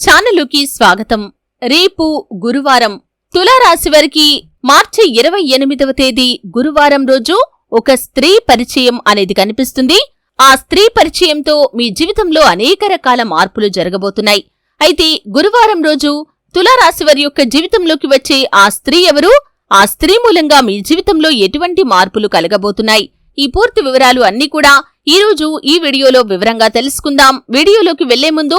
ఛానలుకి స్వాగతం. రేపు గురువారం తులారాశి వారికి మార్చి ఇరవై ఎనిమిదవ తేదీ గురువారం రోజు ఒక స్త్రీ పరిచయం అనేది కనిపిస్తుంది. ఆ స్త్రీ పరిచయంతో మీ జీవితంలో అనేక రకాల మార్పులు జరగబోతున్నాయి. అయితే గురువారం రోజు తులారాశి వారి యొక్క జీవితంలోకి వచ్చే ఆ స్త్రీ ఎవరు? ఆ స్త్రీ మూలంగా మీ జీవితంలో ఎటువంటి మార్పులు కలగబోతున్నాయి? ఈ పూర్తి వివరాలు అన్నీ కూడా ఈ రోజు ఈ వీడియోలో వివరంగా తెలుసుకుందాం. వీడియోలోకి వెళ్ళే ముందు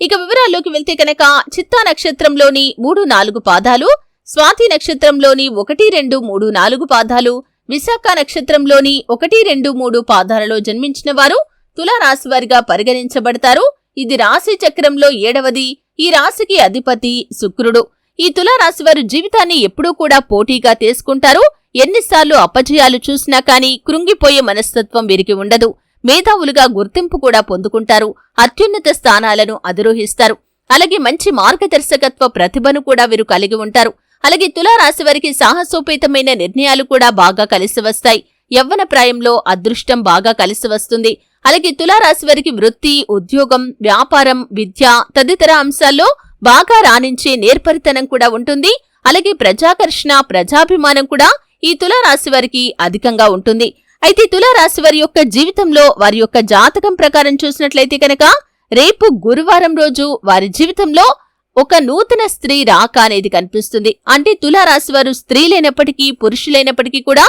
ఇక వివరాల్లోకి వెళ్తే కనుక చిత్తా నక్షత్రంలోని మూడు నాలుగు పాదాలు స్వాతి నక్షత్రంలోని ఒకటి రెండు మూడు నాలుగు పాదాలు విశాఖ నక్షత్రంలోని ఒకటి రెండు మూడు పాదాలలో జన్మించిన వారు తులారాశి వారిగా పరిగణించబడతారు. ఇది రాశి చక్రంలో ఏడవది. ఈ రాశికి అధిపతి శుక్రుడు. ఈ తులారాశి వారు జీవితాన్ని ఎప్పుడూ కూడా పోటీగా తీసుకుంటారు. ఎన్నిసార్లు అపజయాలు చూసినా కానీ కృంగిపోయే మనస్తత్వం వీరికి ఉండదు. మేధావులుగా గుర్తింపు కూడా పొందుకుంటారు. అత్యున్నత స్థానాలను అధిరోహిస్తారు. అలాగే మంచి మార్గదర్శకత్వ ప్రతిభను కూడా వీరు కలిగి ఉంటారు. అలాగే తులారాశి వారికి సాహసోపేతమైన నిర్ణయాలు కూడా బాగా కలిసి వస్తాయి. యవ్వన ప్రాయంలో అదృష్టం బాగా కలిసి వస్తుంది. అలాగే తులారాశి వారికి వృత్తి ఉద్యోగం వ్యాపారం విద్య తదితర అంశాల్లో బాగా రాణించే నేర్పరితనం కూడా ఉంటుంది. అలాగే ప్రజాకర్షణ ప్రజాభిమానం కూడా ఈ తులారాశి వారికి అధికంగా ఉంటుంది. అయితే తులారాశి వారి యొక్క జీవితంలో వారి యొక్క జాతకం ప్రకారం చూసినట్లయితే కనుక రేపు గురువారం రోజు వారి జీవితంలో ఒక నూతన స్త్రీ రాక అనేది కనిపిస్తుంది. అంటే తులారాశి వారు స్త్రీలైనప్పటికీ పురుషులైనప్పటికీ కూడా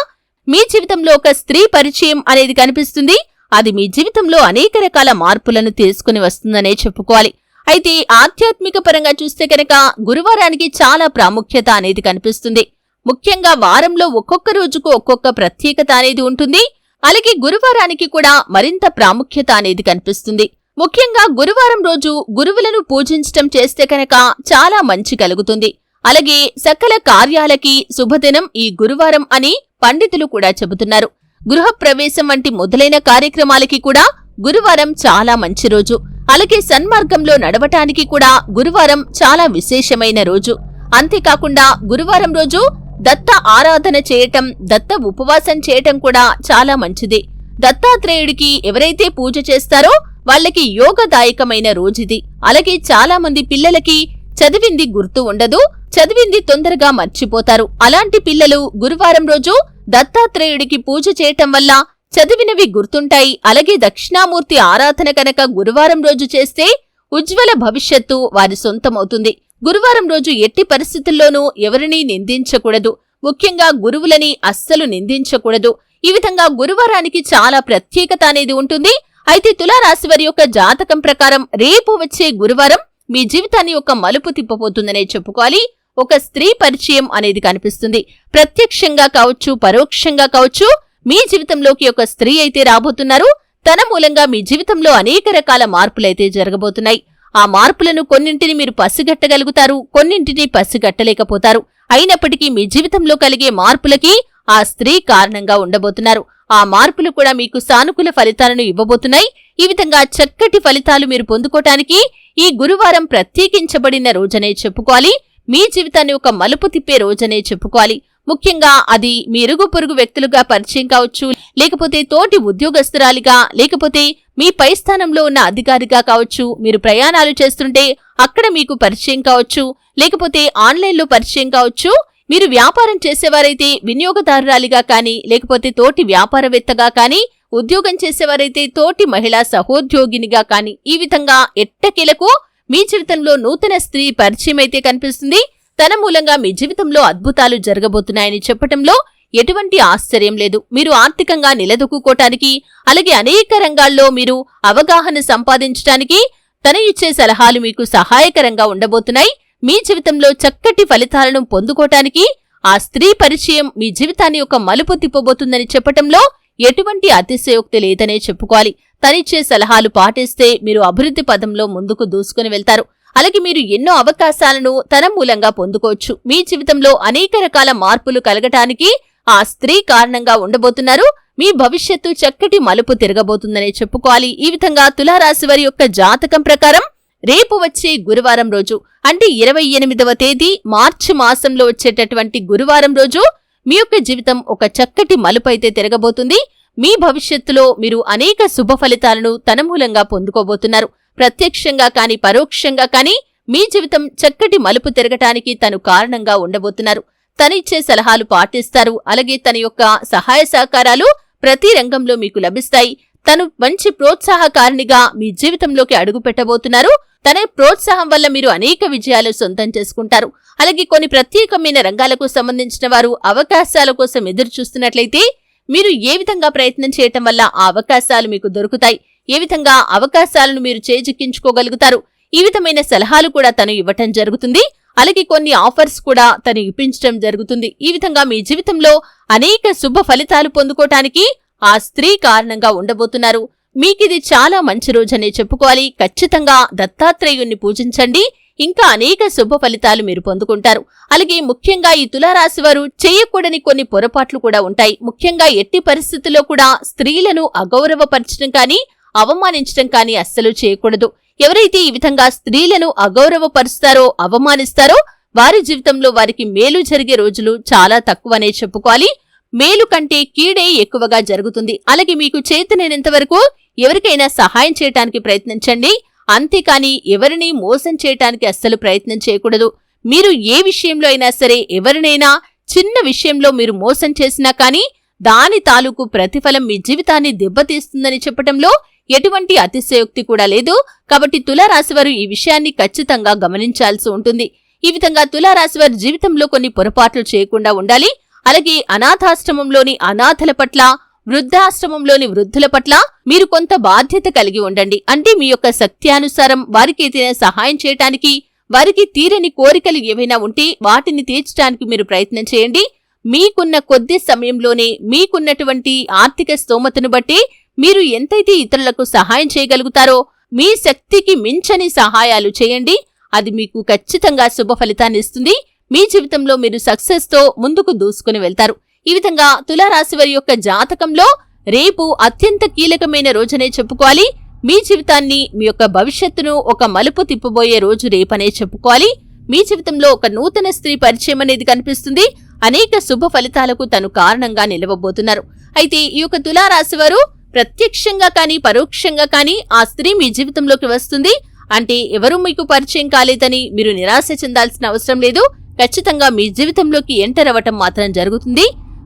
మీ జీవితంలో ఒక స్త్రీ పరిచయం అనేది కనిపిస్తుంది. అది మీ జీవితంలో అనేక రకాల మార్పులను తీసుకుని వస్తుందనే చెప్పుకోవాలి. అయితే ఆధ్యాత్మిక పరంగా చూస్తే కనుక గురువారానికి చాలా ప్రాముఖ్యత అనేది కనిపిస్తుంది. ముఖ్యంగా వారంలో ఒక్కొక్క రోజుకు ఒక్కొక్క ప్రత్యేకత అనేది ఉంటుంది. అలాగే గురువారానికి కూడా మరింత ప్రాముఖ్యత అనేది కనిపిస్తుంది. ముఖ్యంగా గురువారం రోజు గురువులను పూజించటం చేస్తే కనుక చాలా మంచి కలుగుతుంది. అలాగే సకల కార్యాలకి శుభదినం ఈ గురువారం అని పండితులు కూడా చెబుతున్నారు. గృహప్రవేశం వంటి మొదలైన కార్యక్రమాలకి కూడా గురువారం చాలా మంచి రోజు. అలాగే సన్మార్గంలో నడవటానికి కూడా గురువారం చాలా విశేషమైన రోజు. అంతేకాకుండా గురువారం రోజు దత్త ఆరాధన చేయటం దత్త ఉపవాసం చేయటం కూడా చాలా మంచిది. దత్తాత్రేయుడికి ఎవరైతే పూజ చేస్తారో వాళ్ళకి యోగదాయకమైన రోజుది. అలాగే చాలా మంది పిల్లలకి చదివింది గుర్తు ఉండదు చదివింది తొందరగా మర్చిపోతారు. అలాంటి పిల్లలు గురువారం రోజు దత్తాత్రేయుడికి పూజ చేయటం వల్ల చదివినవి గుర్తుంటాయి. అలాగే దక్షిణామూర్తి ఆరాధన కనుక గురువారం రోజు చేస్తే ఉజ్వల భవిష్యత్తు వారి సొంతమవుతుంది. గురువారం రోజు ఎట్టి పరిస్థితుల్లోనూ ఎవరినీ నిందించకూడదు. ముఖ్యంగా గురువులని అస్సలు నిందించకూడదు. ఈ విధంగా గురువారానికి చాలా ప్రత్యేకత అనేది ఉంటుంది. అయితే తులారాశి వారి యొక్క జాతకం ప్రకారం రేపు వచ్చే గురువారం మీ జీవితాన్ని ఒక మలుపు తిప్పబోతుందనే చెప్పుకోవాలి. ఒక స్త్రీ పరిచయం అనేది కనిపిస్తుంది. ప్రత్యక్షంగా కావచ్చు పరోక్షంగా కావచ్చు మీ జీవితంలోకి ఒక స్త్రీ అయితే రాబోతున్నారు. తన మూలంగా మీ జీవితంలో అనేక రకాల మార్పులైతే జరగబోతున్నాయి. ఆ మార్పులను కొన్నింటిని మీరు పసిగట్టగలుగుతారు కొన్నింటిని పసిగట్టలేకపోతారు. అయినప్పటికీ మీ జీవితంలో కలిగే మార్పులకి ఆ స్త్రీ కారణంగా ఉండబోతున్నారు. ఆ మార్పులు కూడా మీకు సానుకూల ఫలితాలను ఇవ్వబోతున్నాయి. ఈ విధంగా చక్కటి ఫలితాలు మీరు పొందుకోటానికి ఈ గురువారం ప్రత్యేకించబడిన రోజనే చెప్పుకోవాలి. మీ జీవితాన్ని ఒక మలుపు తిప్పే రోజనే చెప్పుకోవాలి. ముఖ్యంగా అది మీ ఇరుగు పొరుగు వ్యక్తులుగా పరిచయం కావచ్చు లేకపోతే తోటి ఉద్యోగస్తురాలిగా లేకపోతే మీ పై స్థానంలో ఉన్న అధికారిగా కావచ్చు మీరు ప్రయాణాలు చేస్తుంటే అక్కడ మీకు పరిచయం కావచ్చు లేకపోతే ఆన్లైన్లో పరిచయం కావచ్చు మీరు వ్యాపారం చేసేవారైతే వినియోగదారురాలిగా కానీ లేకపోతే తోటి వ్యాపారవేత్తగా కానీ ఉద్యోగం చేసేవారైతే తోటి మహిళా సహోద్యోగినిగా కానీ ఈ విధంగా ఎట్టకేలకు మీ జీవితంలో నూతన స్త్రీ పరిచయం అయితే కనిపిస్తుంది. తన మూలంగా మీ జీవితంలో అద్భుతాలు జరగబోతున్నాయని చెప్పటంలో ఎటువంటి ఆశ్చర్యం లేదు. మీరు ఆర్థికంగా నిలదొక్కుకోటానికి అలాగే అనేక రంగాల్లో మీరు అవగాహన సంపాదించటానికి తన ఇచ్చే సలహాలు మీకు సహాయకరంగా ఉండబోతున్నాయి. మీ జీవితంలో చక్కటి ఫలితాలను పొందుకోటానికి ఆ స్త్రీ పరిచయం మీ జీవితాన్ని ఒక మలుపు తిప్పబోతుందని చెప్పటంలో ఎటువంటి అతిశయోక్తి లేదనే చెప్పుకోవాలి. తనిచ్చే సలహాలు పాటిస్తే మీరు అభివృద్ధి పదంలో ముందుకు దూసుకుని వెళ్తారు. అలాగే మీరు ఎన్నో అవకాశాలను తన మూలంగా పొందుకోవచ్చు. మీ జీవితంలో అనేక రకాల మార్పులు కలగటానికి ఆ స్త్రీ కారణంగా ఉండబోతున్నారు. మీ భవిష్యత్తు చక్కటి మలుపు తిరగబోతుందనే చెప్పుకోవాలి. ఈ విధంగా తులారాశి వారి యొక్క జాతకం ప్రకారం రేపు వచ్చే గురువారం రోజు అంటే ఇరవై ఎనిమిదవ తేదీ మార్చి మాసంలో వచ్చేటటువంటి గురువారం రోజు మీ యొక్క జీవితం ఒక చక్కటి మలుపు అయితే తిరగబోతుంది. మీ భవిష్యత్తులో మీరు అనేక శుభ ఫలితాలను తన మూలంగా పొందుకోబోతున్నారు. ప్రత్యక్షంగా కాని పరోక్షంగా కాని మీ జీవితం చక్కటి మలుపు తిరగటానికి తను కారణంగా ఉండబోతున్నారు. తనిచ్చే సలహాలు పాటిస్తారు. అలాగే తన యొక్క సహాయ సహకారాలు ప్రతి రంగంలో మీకు లభిస్తాయి. తను మంచి ప్రోత్సాహకారిణిగా మీ జీవితంలోకి అడుగు పెట్టబోతున్నారు. తన ప్రోత్సాహం వల్ల మీరు అనేక విజయాలు సొంతం చేసుకుంటారు. అలాగే కొన్ని ప్రత్యేకమైన రంగాలకు సంబంధించిన వారు అవకాశాల కోసం ఎదురు చూస్తున్నట్లయితే మీరు ఏ విధంగా ప్రయత్నం చేయటం వల్ల ఆ అవకాశాలు మీకు దొరుకుతాయి? ఏ విధంగా అవకాశాలను మీరు చేజిక్కించుకోగలుగుతారు? ఈ విధమైన సలహాలు కూడా తను ఇవ్వటం జరుగుతుంది. అలాగే కొన్ని ఆఫర్స్ కూడా తను ఇప్పించడం జరుగుతుంది. ఈ విధంగా మీ జీవితంలో అనేక శుభ ఫలితాలు పొందుకోటానికి ఆ స్త్రీ కారణంగా ఉండబోతున్నారు. మీకిది చాలా మంచి రోజనే చెప్పుకోవాలి. ఖచ్చితంగా దత్తాత్రేయుణ్ణి పూజించండి. ఇంకా అనేక శుభ ఫలితాలు మీరు పొందుకుంటారు. అలాగే ముఖ్యంగా ఈ తులారాశి వారు చేయకూడని కొన్ని పొరపాట్లు కూడా ఉంటాయి. ముఖ్యంగా ఎట్టి పరిస్థితుల్లో కూడా స్త్రీలను అగౌరవపరచడం కానీ అవమానించడం కానీ అస్సలు చేయకూడదు. ఎవరైతే ఈ విధంగా స్త్రీలను అగౌరవపరుస్తారో అవమానిస్తారో వారి జీవితంలో వారికి మేలు జరిగే రోజులు చాలా తక్కువనే చెప్పుకోవాలి. మేలు కంటే కీడే ఎక్కువగా జరుగుతుంది. అలాగే మీకు చేతనైనంత వరకు ఎవరికైనా సహాయం చేయటానికి ప్రయత్నించండి. అంతేకాని ఎవరిని మోసం చేయటానికి అస్సలు ప్రయత్నం చేయకూడదు. మీరు ఏ విషయంలో అయినా సరే ఎవరినైనా చిన్న విషయంలో మీరు మోసం చేసినా కానీ దాని తాలూకు ప్రతిఫలం మీ జీవితాన్ని దెబ్బతీస్తుందని చెప్పటంలో ఎటువంటి అతిశయోక్తి కూడా లేదు. కాబట్టి తులారాశివారు ఈ విషయాన్ని ఖచ్చితంగా గమనించాల్సి ఉంటుంది. ఈ విధంగా తులారాశివారు జీవితంలో కొన్ని పొరపాట్లు చేయకుండా ఉండాలి. అలాగే అనాథాశ్రమంలోని అనాథల పట్ల వృద్ధాశ్రమంలోని వృద్ధుల పట్ల మీరు కొంత బాధ్యత కలిగి ఉండండి. అంటే మీ యొక్క శక్త్యానుసారం వారికి ఏదైనా సహాయం చేయటానికి వారికి తీరని కోరికలు ఏవైనా ఉంటే వాటిని తీర్చడానికి మీరు ప్రయత్నం చేయండి. మీకున్న కొద్ది సమయంలోనే మీకున్నటువంటి ఆర్థిక స్తోమతను బట్టి మీరు ఎంతైతే ఇతరులకు సహాయం చేయగలుగుతారో మీ శక్తికి మించని సహాయాలు చేయండి. అది మీకు ఖచ్చితంగా శుభ ఫలితాన్ని ఇస్తుంది. మీ జీవితంలో మీరు సక్సెస్తో ముందుకు దూసుకుని వెళ్తారు. ఈ విధంగా తులారాశి వారి యొక్క జాతకంలో రేపు అత్యంత కీలకమైన రోజనే చెప్పుకోవాలి. మీ జీవితాన్ని మీ యొక్క భవిష్యత్తును ఒక మలుపు తిప్పబోయే రోజు రేపనే చెప్పుకోవాలి. మీ జీవితంలో ఒక నూతన స్త్రీ పరిచయం అనేది కనిపిస్తుంది. అనేక శుభ ఫలితాలకు తను కారణంగా నిలవబోతున్నారు. అయితే ఈ యొక్క తులారాశి వారు ప్రత్యక్షంగా కానీ పరోక్షంగా కానీ ఆ స్త్రీ మీ జీవితంలోకి వస్తుంది. అంటే ఎవరూ మీకు పరిచయం కాలేదని మీరు నిరాశ చెందాల్సిన అవసరం లేదు. ఖచ్చితంగా మీ జీవితంలోకి ఎంటర్ అవ్వటం మాత్రం జరుగుతుంది.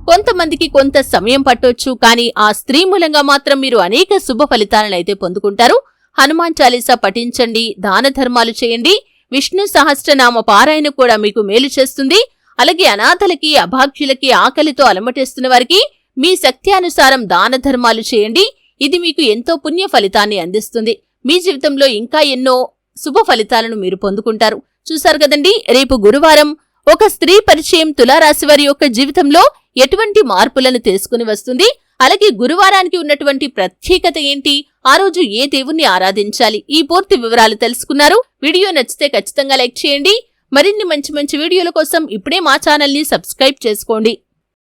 కొంతమందికి కొంత సమయం పట్టొచ్చు కానీ ఆ స్త్రీ మూలంగా మాత్రం మీరు అనేక శుభ ఫలితాలను అయితే పొందుకుంటారు. హనుమాన్ చాలీసా పఠించండి దాన ధర్మాలు చేయండి. విష్ణు సహస్రనామ పారాయణ కూడా మీకు మేలు చేస్తుంది. అలాగే అనాథలకి అభాగ్యులకి ఆకలితో అలమటేస్తున్న వారికి మీ శక్త్యానుసారం దాన ధర్మాలు చేయండి. ఇది మీకు ఎంతో పుణ్య ఫలితాన్ని అందిస్తుంది. మీ జీవితంలో ఇంకా ఎన్నో శుభ ఫలితాలను మీరు పొందుకుంటారు. చూశారు కదండి? రేపు గురువారం ఒక స్త్రీ పరిచయం తులారాశి వారి యొక్క జీవితంలో ఎటువంటి మార్పులను తీసుకుని వస్తుంది? అలాగే గురువారానికి ఉన్నటువంటి ప్రత్యేకత ఏంటి? ఆ రోజు ఏ దేవుణ్ణి ఆరాధించాలి? ఈ పూర్తి వివరాలు తెలుసుకున్నారు. వీడియో నచ్చితే ఖచ్చితంగా లైక్ చేయండి. మరిన్ని మంచి మంచి వీడియోల కోసం ఇప్పుడే మా ఛానల్ని సబ్స్క్రైబ్ చేసుకోండి.